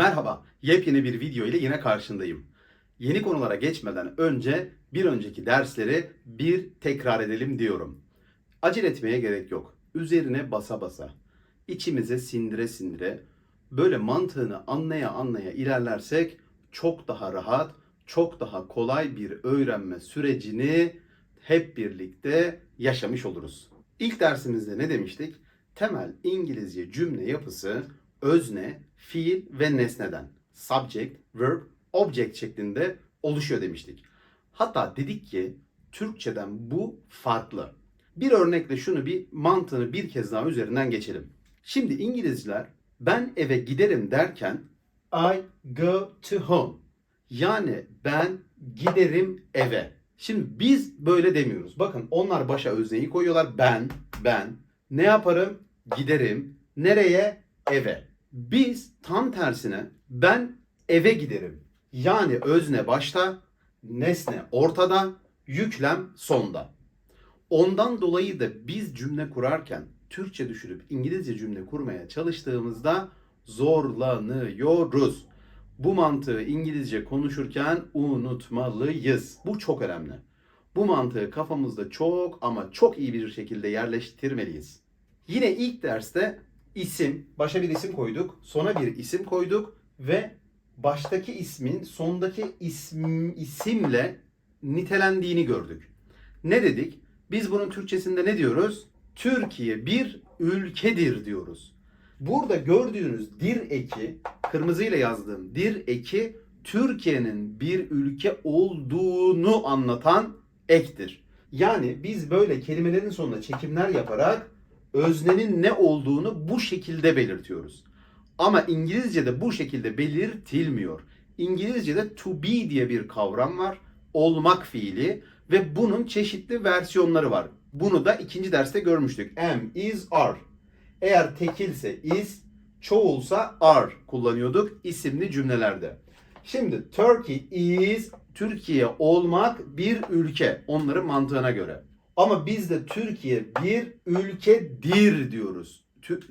Merhaba, yepyeni bir video ile yine karşındayım. Yeni konulara geçmeden önce bir önceki dersleri bir tekrar edelim diyorum. Acele etmeye gerek yok. Üzerine basa basa, içimize sindire sindire, böyle mantığını anlaya anlaya ilerlersek çok daha rahat, çok daha kolay bir öğrenme sürecini hep birlikte yaşamış oluruz. İlk dersimizde ne demiştik? Temel İngilizce cümle yapısı özne, fiil ve nesneden subject, verb, object şeklinde oluşuyor demiştik. Hatta dedik ki Türkçeden bu farklı. Bir örnekle şunu bir mantığını bir kez daha üzerinden geçelim. Şimdi İngilizler ben eve giderim derken I go to home. Yani ben giderim eve. Şimdi biz böyle demiyoruz. Bakın onlar başa özneyi koyuyorlar. Ben, ben. Ne yaparım? Giderim. Nereye? Eve. Biz tam tersine ben eve giderim. Yani özne başta, nesne ortada, yüklem sonda. Ondan dolayı da biz cümle kurarken Türkçe düşürüp İngilizce cümle kurmaya çalıştığımızda zorlanıyoruz. Bu mantığı İngilizce konuşurken unutmalıyız. Bu çok önemli. Bu mantığı kafamızda çok ama çok iyi bir şekilde yerleştirmeliyiz. Yine ilk derste isim, başa bir isim koyduk, sona bir isim koyduk ve baştaki ismin sondaki isim, isimle nitelendiğini gördük. Ne dedik? Biz bunun Türkçesinde ne diyoruz? Türkiye bir ülkedir diyoruz. Burada gördüğünüz dir eki, kırmızıyla yazdığım dir eki Türkiye'nin bir ülke olduğunu anlatan ektir. Yani biz böyle kelimelerin sonuna çekimler yaparak öznenin ne olduğunu bu şekilde belirtiyoruz. Ama İngilizce'de bu şekilde belirtilmiyor. İngilizce'de to be diye bir kavram var. Olmak fiili ve bunun çeşitli versiyonları var. Bunu da ikinci derste görmüştük. Am, is, are. Eğer tekilse is, çoğulsa are kullanıyorduk isimli cümlelerde. Şimdi Turkey is Türkiye olmak bir ülke onların mantığına göre. Ama biz de Türkiye bir ülkedir diyoruz. Tü-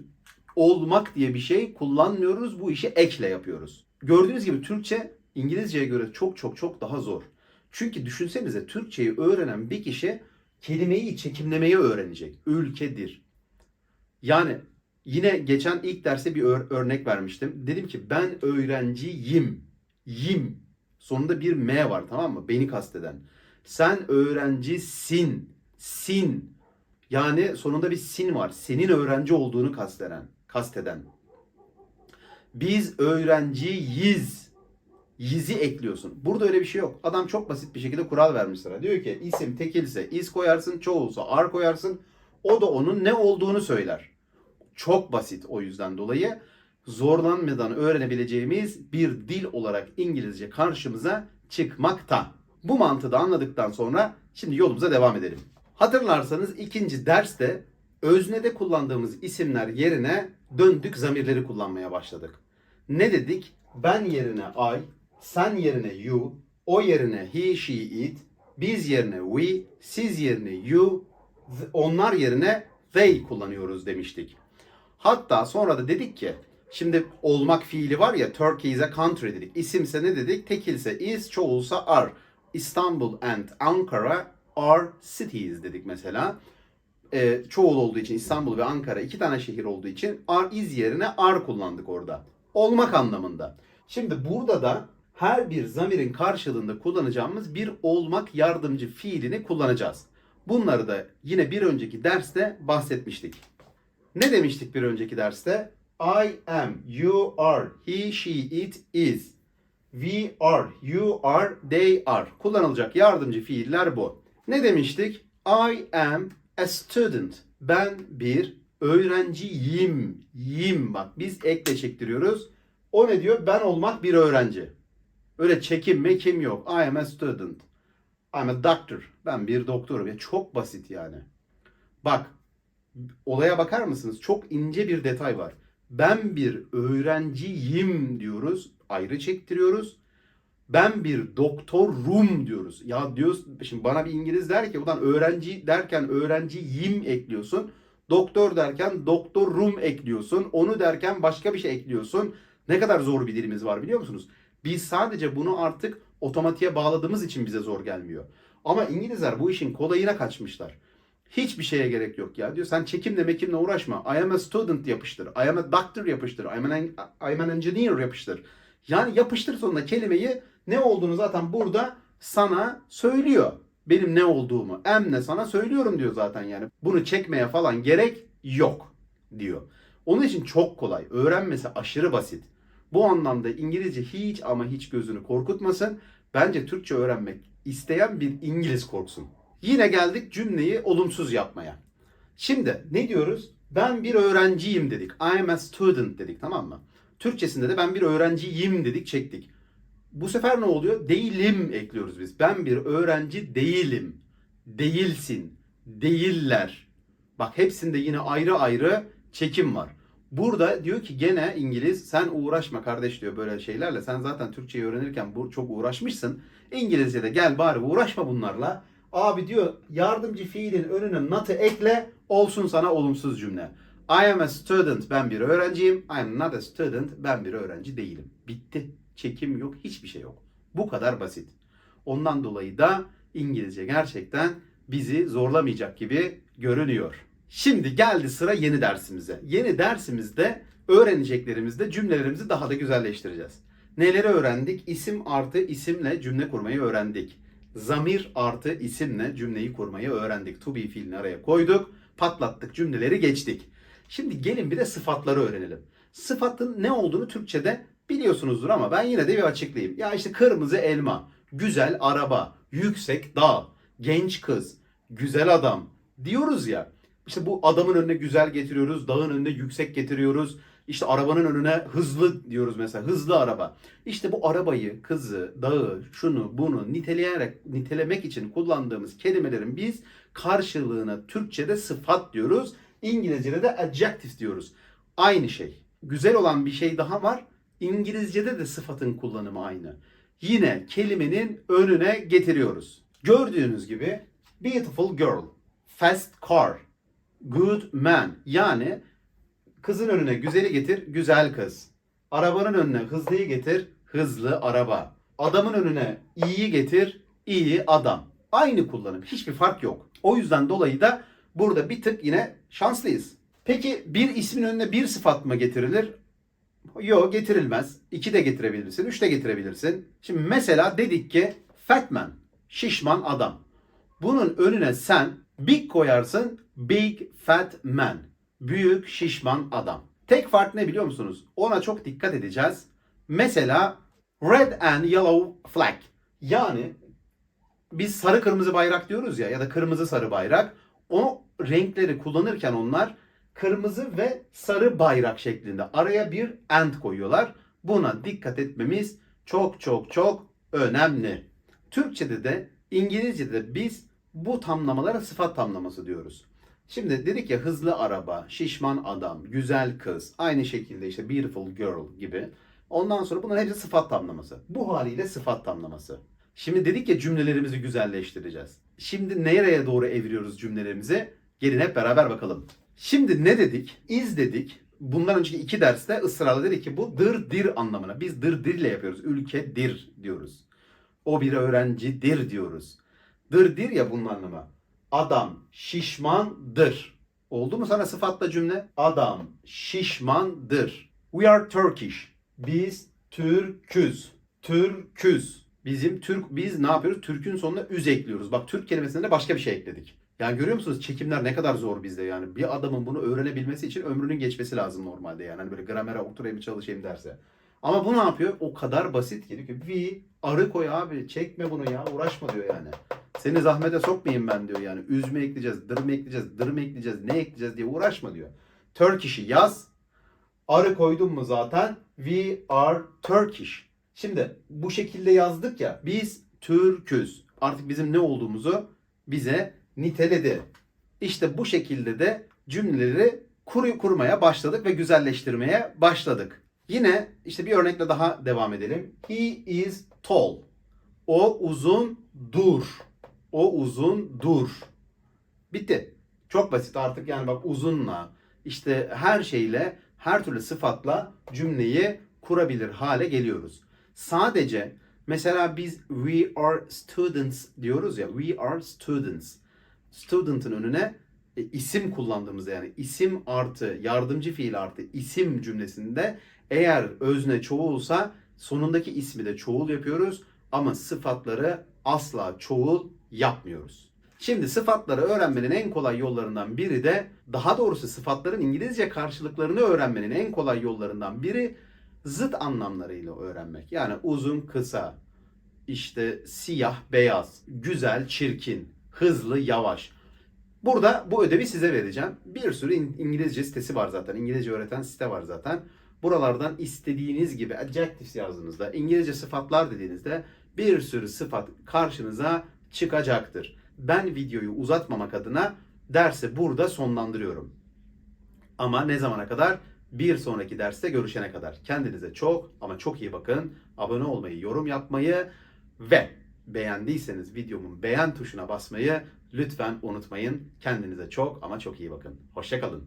olmak diye bir şey kullanmıyoruz. Bu işi ekle yapıyoruz. Gördüğünüz gibi Türkçe İngilizceye göre çok çok çok daha zor. Çünkü düşünsenize Türkçeyi öğrenen bir kişi kelimeyi çekimlemeyi öğrenecek. Ülkedir. Yani yine geçen ilk derste bir ör- örnek vermiştim. Dedim ki ben öğrenciyim. Yim. Sonunda bir M var tamam mı? Beni kasteden. Sen öğrencisin. Sin. Yani sonunda bir sin var. Senin öğrenci olduğunu kasteden. Kasteden. Biz öğrenciyiz. Yizi ekliyorsun. Burada öyle bir şey yok. Adam çok basit bir şekilde kural vermiş sana. Diyor ki isim tekilse is koyarsın, çoğulsa ar koyarsın. O da onun ne olduğunu söyler. Çok basit o yüzden dolayı zorlanmadan öğrenebileceğimiz bir dil olarak İngilizce karşımıza çıkmakta. Bu mantığı da anladıktan sonra şimdi yolumuza devam edelim. Hatırlarsanız ikinci derste öznede kullandığımız isimler yerine döndük zamirleri kullanmaya başladık. Ne dedik? Ben yerine I, sen yerine you, o yerine he, she, it, biz yerine we, siz yerine you, onlar yerine they kullanıyoruz demiştik. Hatta sonra da dedik ki şimdi olmak fiili var ya Turkey is a country dedik. İsimse ne dedik? Tekilse is, çoğulsa are. İstanbul and Ankara are cities dedik mesela. Ee, çoğul olduğu için İstanbul ve Ankara iki tane şehir olduğu için are is yerine are kullandık orada. Olmak anlamında. Şimdi burada da her bir zamirin karşılığında kullanacağımız bir olmak yardımcı fiilini kullanacağız. Bunları da yine bir önceki derste bahsetmiştik. Ne demiştik bir önceki derste? I am, you are, he, she, it is. We are, you are, they are. Kullanılacak yardımcı fiiller bu. Ne demiştik? I am a student. Ben bir öğrenciyim. Yim bak biz ekle çektiriyoruz. O ne diyor? Ben olmak bir öğrenci. Öyle çekim mekim yok. I am a student. I'm a doctor. Ben bir doktorum. Ya çok basit yani. Bak olaya bakar mısınız? Çok ince bir detay var. Ben bir öğrenciyim diyoruz. Ayrı çektiriyoruz. Ben bir doktorum diyoruz. Ya diyoruz şimdi bana bir İngiliz der ki ulan öğrenci derken öğrenciyim ekliyorsun. Doktor derken doktorum ekliyorsun. Onu derken başka bir şey ekliyorsun. Ne kadar zor bir dilimiz var biliyor musunuz? Biz sadece bunu artık otomatiğe bağladığımız için bize zor gelmiyor. Ama İngilizler bu işin kolayına kaçmışlar. Hiçbir şeye gerek yok ya. Diyor sen çekimle mekimle uğraşma. I am a student yapıştır. I am a doctor yapıştır. I am an, I am an engineer yapıştır. Yani yapıştır sonuna kelimeyi ne olduğunu zaten burada sana söylüyor. Benim ne olduğumu. Am ne sana söylüyorum diyor zaten yani. Bunu çekmeye falan gerek yok diyor. Onun için çok kolay. Öğrenmesi aşırı basit. Bu anlamda İngilizce hiç ama hiç gözünü korkutmasın. Bence Türkçe öğrenmek isteyen bir İngiliz korksun. Yine geldik cümleyi olumsuz yapmaya. Şimdi ne diyoruz? Ben bir öğrenciyim dedik. I am a student dedik tamam mı? Türkçesinde de ben bir öğrenciyim dedik çektik. Bu sefer ne oluyor? Değilim ekliyoruz biz. Ben bir öğrenci değilim. Değilsin. Değiller. Bak hepsinde yine ayrı ayrı çekim var. Burada diyor ki gene İngiliz sen uğraşma kardeş diyor böyle şeylerle. Sen zaten Türkçeyi öğrenirken bu çok uğraşmışsın. İngilizce'de gel bari uğraşma bunlarla. Abi diyor yardımcı fiilin önüne not'ı ekle olsun sana olumsuz cümle. I am a student ben bir öğrenciyim. I am not a student ben bir öğrenci değilim. Bitti. Çekim yok hiçbir şey yok. Bu kadar basit. Ondan dolayı da İngilizce gerçekten bizi zorlamayacak gibi görünüyor. Şimdi geldi sıra yeni dersimize. Yeni dersimizde öğreneceklerimizde cümlelerimizi daha da güzelleştireceğiz. Neleri öğrendik? İsim artı isimle cümle kurmayı öğrendik. Zamir artı isimle cümleyi kurmayı öğrendik. To be fiilini araya koyduk. Patlattık cümleleri geçtik. Şimdi gelin bir de sıfatları öğrenelim. Sıfatın ne olduğunu Türkçe'de biliyorsunuzdur ama ben yine de bir açıklayayım. Ya işte kırmızı elma, güzel araba, yüksek dağ, genç kız, güzel adam diyoruz ya. İşte bu adamın önüne güzel getiriyoruz, dağın önüne yüksek getiriyoruz. İşte arabanın önüne hızlı diyoruz mesela, hızlı araba. İşte bu arabayı, kızı, dağı, şunu, bunu niteleyerek, nitelemek için kullandığımız kelimelerin biz karşılığına Türkçe'de sıfat diyoruz. İngilizce'de de adjective diyoruz. Aynı şey. Güzel olan bir şey daha var. İngilizce'de de sıfatın kullanımı aynı. Yine kelimenin önüne getiriyoruz. Gördüğünüz gibi beautiful girl, fast car, good man yani kızın önüne güzeli getir, güzel kız. Arabanın önüne hızlıyı getir, hızlı araba. Adamın önüne iyiyi getir, iyi adam. Aynı kullanım. Hiçbir fark yok. O yüzden dolayı da burada bir tık yine şanslıyız. Peki bir ismin önüne bir sıfat mı getirilir? Yok getirilmez. İki de getirebilirsin. Üç de getirebilirsin. Şimdi mesela dedik ki fat man. Şişman adam. Bunun önüne sen big koyarsın. Big fat man. Büyük şişman adam. Tek fark ne biliyor musunuz? Ona çok dikkat edeceğiz. Mesela red and yellow flag. Yani biz sarı kırmızı bayrak diyoruz ya ya da kırmızı sarı bayrak. O renkleri kullanırken onlar kırmızı ve sarı bayrak şeklinde araya bir and koyuyorlar. Buna dikkat etmemiz çok çok çok önemli. Türkçede de İngilizce'de de biz bu tamlamalara sıfat tamlaması diyoruz. Şimdi dedik ya hızlı araba, şişman adam, güzel kız, aynı şekilde işte beautiful girl gibi. Ondan sonra bunların hepsi sıfat tamlaması. Bu haliyle sıfat tamlaması. Şimdi dedik ya cümlelerimizi güzelleştireceğiz. Şimdi nereye doğru eviriyoruz cümlelerimizi? Gelin hep beraber bakalım. Şimdi ne dedik? İz dedik. Bundan önceki iki derste ısrarla dedik ki bu dır dir anlamına. Biz dır dir ile yapıyoruz. Ülkedir diyoruz. O bir öğrencidir diyoruz. Dır dir ya bunun anlamı. Adam şişmandır. Oldu mu sana sıfatla cümle? Adam şişmandır. We are Turkish. Biz Türküz. Türküz. Bizim Türk biz ne yapıyoruz? Türk'ün sonuna üz ekliyoruz. Bak Türk kelimesine de başka bir şey ekledik. Yani görüyor musunuz çekimler ne kadar zor bizde yani. Bir adamın bunu öğrenebilmesi için ömrünün geçmesi lazım normalde yani. Hani böyle gramere oturayım çalışayım derse. Ama bu ne yapıyor? O kadar basit ki diyor ki we arı koy abi çekme bunu ya uğraşma diyor yani. Seni zahmete sokmayayım ben diyor yani. Üz mü ekleyeceğiz, dır mı ekleyeceğiz, dır mı ekleyeceğiz, ne ekleyeceğiz diye uğraşma diyor. Turkish'i yaz. Arı koydun mu zaten we are Turkish. Şimdi bu şekilde yazdık ya biz Türküz. Artık bizim ne olduğumuzu bize niteledi. İşte bu şekilde de cümleleri kur kurmaya başladık ve güzelleştirmeye başladık. Yine işte bir örnekle daha devam edelim. He is tall. O uzun dur. O uzun dur. Bitti. Çok basit artık yani bak uzunla işte her şeyle her türlü sıfatla cümleyi kurabilir hale geliyoruz. Sadece mesela biz we are students diyoruz ya we are students. Student'ın önüne e, isim kullandığımızda yani isim artı yardımcı fiil artı isim cümlesinde eğer özne çoğulsa sonundaki ismi de çoğul yapıyoruz ama sıfatları asla çoğul yapmıyoruz. Şimdi sıfatları öğrenmenin en kolay yollarından biri de daha doğrusu sıfatların İngilizce karşılıklarını öğrenmenin en kolay yollarından biri zıt anlamlarıyla öğrenmek. Yani uzun, kısa, işte siyah, beyaz, güzel, çirkin, hızlı, yavaş. Burada bu ödevi size vereceğim. Bir sürü İng- İngilizce sitesi var zaten. İngilizce öğreten site var zaten. Buralardan istediğiniz gibi adjectives yazdığınızda, İngilizce sıfatlar dediğinizde bir sürü sıfat karşınıza çıkacaktır. Ben videoyu uzatmamak adına dersi burada sonlandırıyorum. Ama ne zamana kadar? Bir sonraki derste görüşene kadar. Kendinize çok ama çok iyi bakın. Abone olmayı, yorum yapmayı ve beğendiyseniz videomun beğen tuşuna basmayı lütfen unutmayın. Kendinize çok ama çok iyi bakın. Hoşçakalın.